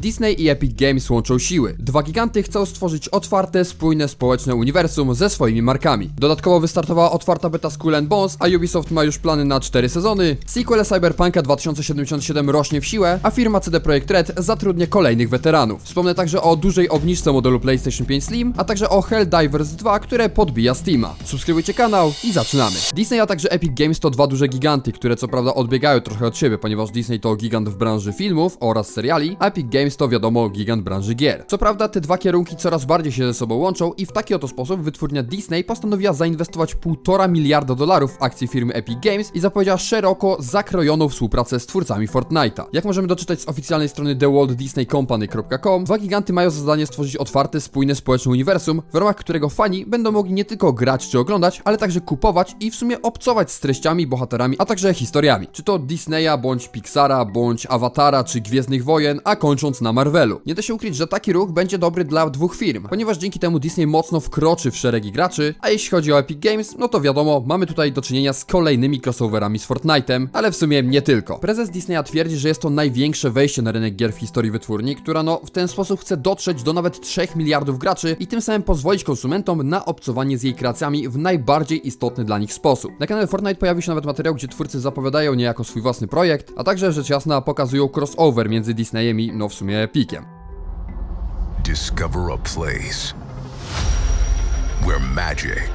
Disney i Epic Games łączą siły. Dwa giganty chcą stworzyć otwarte, spójne, społeczne uniwersum ze swoimi markami. Dodatkowo wystartowała otwarta beta Skull Bones, a Ubisoft ma już plany na 4 sezony. Sequel Cyberpunka 2077 rośnie w siłę, a firma CD Projekt Red zatrudnia kolejnych weteranów. Wspomnę także o dużej obniżce modelu PlayStation 5 Slim, a także o Helldivers 2, które podbija Steama. Subskrybujcie kanał i zaczynamy. Disney, a także Epic Games to dwa duże giganty, które co prawda odbiegają trochę od siebie, ponieważ Disney to gigant w branży filmów oraz seriali, a Epic Games to wiadomo gigant branży gier. Co prawda te dwa kierunki coraz bardziej się ze sobą łączą i w taki oto sposób wytwórnia Disney postanowiła zainwestować 1,5 miliarda dolarów w akcje firmy Epic Games i zapowiedziała szeroko zakrojoną współpracę z twórcami Fortnite'a. Jak możemy doczytać z oficjalnej strony thewaltdisneycompany.com, dwa giganty mają za zadanie stworzyć otwarte, spójne społeczne uniwersum, w ramach którego fani będą mogli nie tylko grać czy oglądać, ale także kupować i w sumie obcować z treściami, bohaterami, a także historiami. Czy to Disneya, bądź Pixara, bądź Awatara, czy Gwiezdnych Wojen, a kończąc na Marvelu. Nie da się ukryć, że taki ruch będzie dobry dla dwóch firm, ponieważ dzięki temu Disney mocno wkroczy w szeregi graczy, a jeśli chodzi o Epic Games, no to wiadomo, mamy tutaj do czynienia z kolejnymi crossoverami z Fortnite'em, ale w sumie nie tylko. Prezes Disneya twierdzi, że jest to największe wejście na rynek gier w historii wytwórni, która no w ten sposób chce dotrzeć do nawet 3 miliardów graczy i tym samym pozwolić konsumentom na obcowanie z jej kreacjami w najbardziej istotny dla nich sposób. Na kanale Fortnite pojawił się nawet materiał, gdzie twórcy zapowiadają niejako swój własny projekt, a także rzecz jasna pokazują crossover między Disneyem i no w sumie Epiciem. Discover a place where magic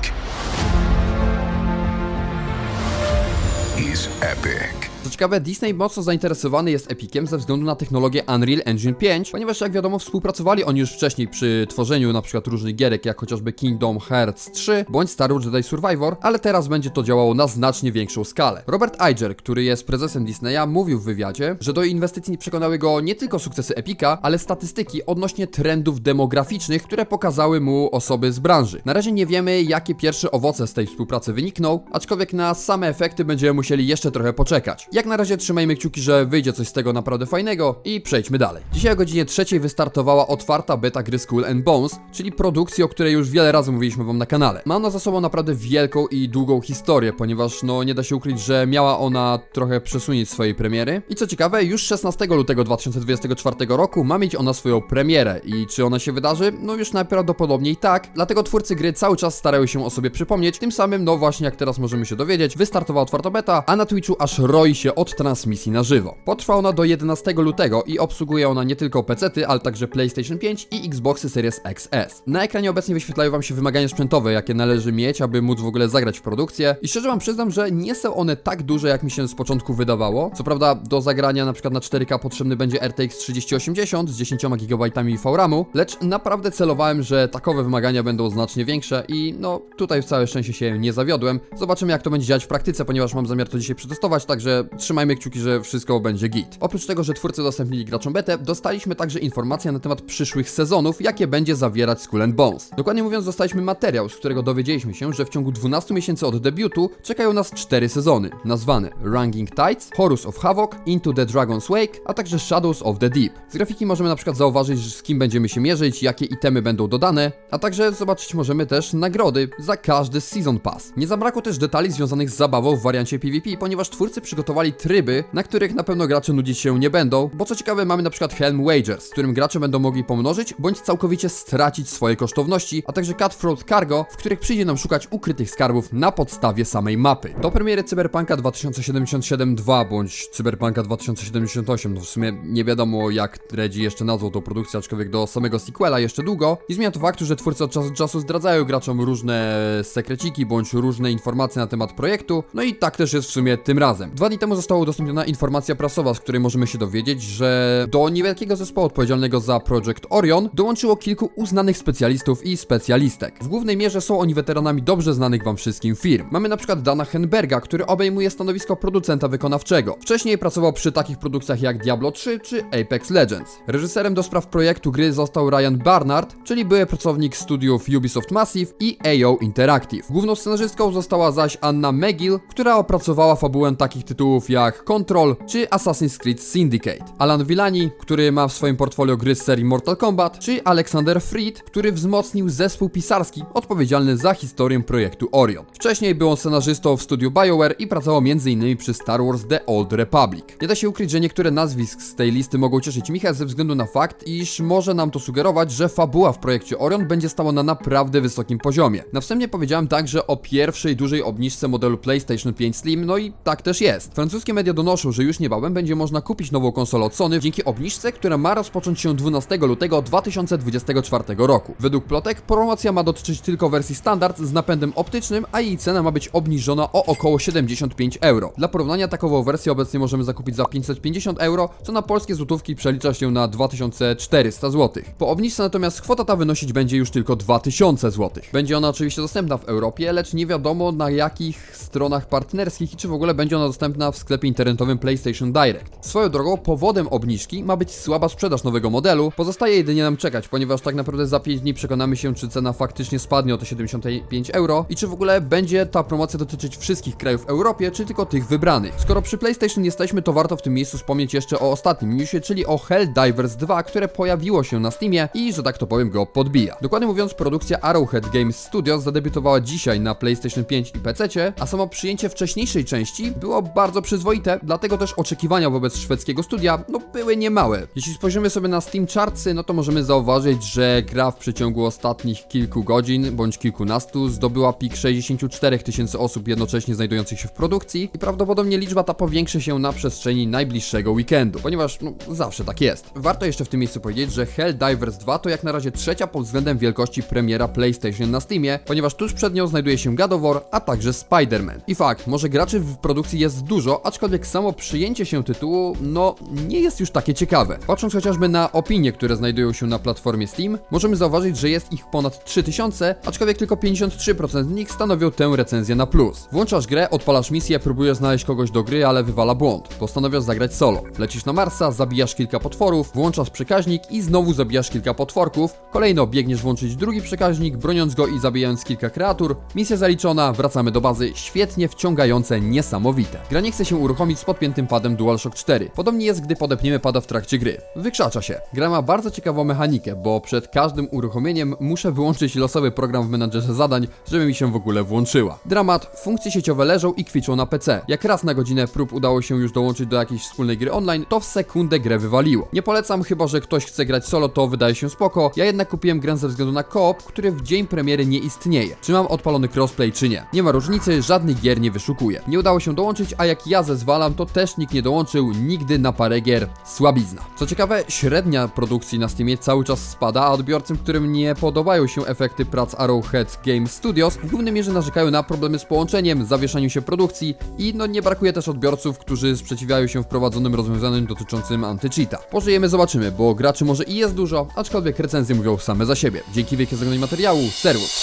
is epic. Co ciekawe, Disney mocno zainteresowany jest Epiciem ze względu na technologię Unreal Engine 5, ponieważ jak wiadomo współpracowali oni już wcześniej przy tworzeniu na przykład różnych gierek, jak chociażby Kingdom Hearts 3 bądź Star Wars Jedi Survivor, ale teraz będzie to działało na znacznie większą skalę. Robert Iger, który jest prezesem Disneya, mówił w wywiadzie, że do inwestycji przekonały go nie tylko sukcesy Epica, ale statystyki odnośnie trendów demograficznych, które pokazały mu osoby z branży. Na razie nie wiemy, jakie pierwsze owoce z tej współpracy wynikną, aczkolwiek na same efekty będziemy musieli jeszcze trochę poczekać. Jak na razie trzymajmy kciuki, że wyjdzie coś z tego naprawdę fajnego i przejdźmy dalej. Dzisiaj o godzinie trzeciej wystartowała otwarta beta gry Skull and Bones, czyli produkcji, o której już wiele razy mówiliśmy wam na kanale. Ma ona za sobą naprawdę wielką i długą historię, ponieważ no nie da się ukryć, że miała ona trochę przesunięć swojej premiery. I co ciekawe, już 16 lutego 2024 roku ma mieć ona swoją premierę i czy ona się wydarzy? No już najprawdopodobniej tak, dlatego twórcy gry cały czas starają się o sobie przypomnieć, tym samym no właśnie jak teraz możemy się dowiedzieć, wystartowała otwarta beta, a na Twitchu aż roi się od transmisji na żywo. Potrwa ona do 11 lutego i obsługuje ona nie tylko PC-ty, ale także PlayStation 5 i Xboxy Series XS. Na ekranie obecnie wyświetlają wam się wymagania sprzętowe, jakie należy mieć, aby móc w ogóle zagrać w produkcję i szczerze wam przyznam, że nie są one tak duże, jak mi się z początku wydawało. Co prawda do zagrania na przykład na 4K potrzebny będzie RTX 3080 z 10 GB VRAMu, lecz naprawdę celowałem, że takowe wymagania będą znacznie większe i no tutaj w całe szczęście się nie zawiodłem. Zobaczymy jak to będzie działać w praktyce, ponieważ mam zamiar to dzisiaj przetestować, także trzymajmy kciuki, że wszystko będzie git. Oprócz tego, że twórcy udostępnili graczom betę, dostaliśmy także informacje na temat przyszłych sezonów, jakie będzie zawierać Skull Bones. Dokładnie mówiąc, dostaliśmy materiał, z którego dowiedzieliśmy się, że w ciągu 12 miesięcy od debiutu czekają nas 4 sezony, nazwane Ranking Tides, Horus of Havoc, Into the Dragon's Wake, a także Shadows of the Deep. Z grafiki możemy na przykład zauważyć, z kim będziemy się mierzyć, jakie itemy będą dodane, a także zobaczyć możemy też nagrody za każdy Season Pass. Nie zabrakło też detali związanych z zabawą w wariancie PvP, ponieważ twórcy przygotowali tryby, na których na pewno gracze nudzić się nie będą, bo co ciekawe mamy na przykład Helm Wagers, w którym gracze będą mogli pomnożyć bądź całkowicie stracić swoje kosztowności, a także Cutthroat Cargo, w których przyjdzie nam szukać ukrytych skarbów na podstawie samej mapy. Do premiery Cyberpunka 2077 2 bądź Cyberpunka 2078, no w sumie nie wiadomo jak Redzi jeszcze nazwał tą produkcję, aczkolwiek do samego sequela jeszcze długo, nie zmienia to faktu, że twórcy od czasu do czasu zdradzają graczom różne sekreciki bądź różne informacje na temat projektu, no i tak też jest w sumie tym razem. Dwa dni temu została udostępniona informacja prasowa, z której możemy się dowiedzieć, że do niewielkiego zespołu odpowiedzialnego za Project Orion dołączyło kilku uznanych specjalistów i specjalistek. W głównej mierze są oni weteranami dobrze znanych wam wszystkim firm. Mamy na przykład Dana Henberga, który obejmuje stanowisko producenta wykonawczego. Wcześniej pracował przy takich produkcjach jak Diablo 3 czy Apex Legends. Reżyserem do spraw projektu gry został Ryan Barnard, czyli były pracownik studiów Ubisoft Massive i AO Interactive. Główną scenarzystką została zaś Anna Megill, która opracowała fabułę takich tytułów tytułów jak Control czy Assassin's Creed Syndicate. Alan Villani, który ma w swoim portfolio gry z serii Mortal Kombat, czy Alexander Fried, który wzmocnił zespół pisarski odpowiedzialny za historię projektu Orion. Wcześniej był on scenarzystą w studiu BioWare i pracował m.in. przy Star Wars The Old Republic. Nie da się ukryć, że niektóre nazwisk z tej listy mogą cieszyć Micha ze względu na fakt, iż może nam to sugerować, że fabuła w projekcie Orion będzie stała na naprawdę wysokim poziomie. Na wstępie powiedziałem także o pierwszej dużej obniżce modelu PlayStation 5 Slim, no i tak też jest. Francuskie media donoszą, że już niebawem będzie można kupić nową konsolę od Sony dzięki obniżce, która ma rozpocząć się 12 lutego 2024 roku. Według plotek promocja ma dotyczyć tylko wersji standard z napędem optycznym, a jej cena ma być obniżona o około 75 euro. Dla porównania takową wersję obecnie możemy zakupić za 550 euro, co na polskie złotówki przelicza się na 2400 zł. Po obniżce natomiast kwota ta wynosić będzie już tylko 2000 zł. Będzie ona oczywiście dostępna w Europie, lecz nie wiadomo na jakich stronach partnerskich i czy w ogóle będzie ona dostępna w sklepie internetowym PlayStation Direct. Swoją drogą, powodem obniżki ma być słaba sprzedaż nowego modelu. Pozostaje jedynie nam czekać, ponieważ tak naprawdę za 5 dni przekonamy się, czy cena faktycznie spadnie o te 75 euro i czy w ogóle będzie ta promocja dotyczyć wszystkich krajów w Europie, czy tylko tych wybranych. Skoro przy PlayStation jesteśmy, to warto w tym miejscu wspomnieć jeszcze o ostatnim newsie, czyli o Helldivers 2, które pojawiło się na Steamie i, że tak to powiem, go podbija. Dokładnie mówiąc, produkcja Arrowhead Games Studios zadebiutowała dzisiaj na PlayStation 5 i PC, a samo przyjęcie wcześniejszej części było bardzo przyzwoite, dlatego też oczekiwania wobec szwedzkiego studia no, były niemałe. Jeśli spojrzymy sobie na Steam Chartsy, no to możemy zauważyć, że gra w przeciągu ostatnich kilku godzin bądź kilkunastu zdobyła pik 64 tysięcy osób jednocześnie znajdujących się w produkcji i prawdopodobnie liczba ta powiększy się na przestrzeni najbliższego weekendu, ponieważ no, zawsze tak jest. Warto jeszcze w tym miejscu powiedzieć, że Helldivers 2 to jak na razie trzecia pod względem wielkości premiera PlayStation na Steamie, ponieważ tuż przed nią znajduje się God of War, a także Spider-Man. I fakt, może graczy w produkcji jest dużo, aczkolwiek samo przyjęcie się tytułu, no, nie jest już takie ciekawe. Patrząc chociażby na opinie, które znajdują się na platformie Steam, możemy zauważyć, że jest ich ponad 3000, aczkolwiek tylko 53% z nich stanowią tę recenzję na plus. Włączasz grę, odpalasz misję, próbujesz znaleźć kogoś do gry, ale wywala błąd. Postanawiasz zagrać solo. Lecisz na Marsa, zabijasz kilka potworów, włączasz przekaźnik i znowu zabijasz kilka potworków. Kolejno biegniesz włączyć drugi przekaźnik, broniąc go i zabijając kilka kreatur. Misja zaliczona, wracamy do bazy. Świetnie wciągające, niesamowite. Gra nie chce się uruchomić z podpiętym padem DualShock 4. Podobnie jest, gdy podepniemy pada w trakcie gry. Wykrzacza się. Gra ma bardzo ciekawą mechanikę, bo przed każdym uruchomieniem muszę wyłączyć losowy program w menadżerze zadań, żeby mi się w ogóle włączyła. Dramat, funkcje sieciowe leżą i kwiczą na PC. Jak raz na godzinę prób udało się już dołączyć do jakiejś wspólnej gry online, to w sekundę grę wywaliło. Nie polecam, chyba że ktoś chce grać solo, to wydaje się spoko. Ja jednak kupiłem grę ze względu na koop, który w dzień premiery nie istnieje. Czy mam odpalony crossplay, czy nie. Nie ma różnicy, żadnych gier nie wyszukuję. Nie udało się dołączyć, a jak ja zezwalam, to też nikt nie dołączył nigdy na parę gier. Słabizna. Co ciekawe, średnia produkcji na Steamie cały czas spada, a odbiorcom, którym nie podobają się efekty prac Arrowhead Game Studios, w głównej mierze narzekają na problemy z połączeniem, zawieszaniu się produkcji i no nie brakuje też odbiorców, którzy sprzeciwiają się wprowadzonym rozwiązaniom dotyczącym anti-cheata. Pożyjemy, zobaczymy, bo graczy może i jest dużo, aczkolwiek recenzje mówią same za siebie. Dzięki wielkie za materiału, serwus!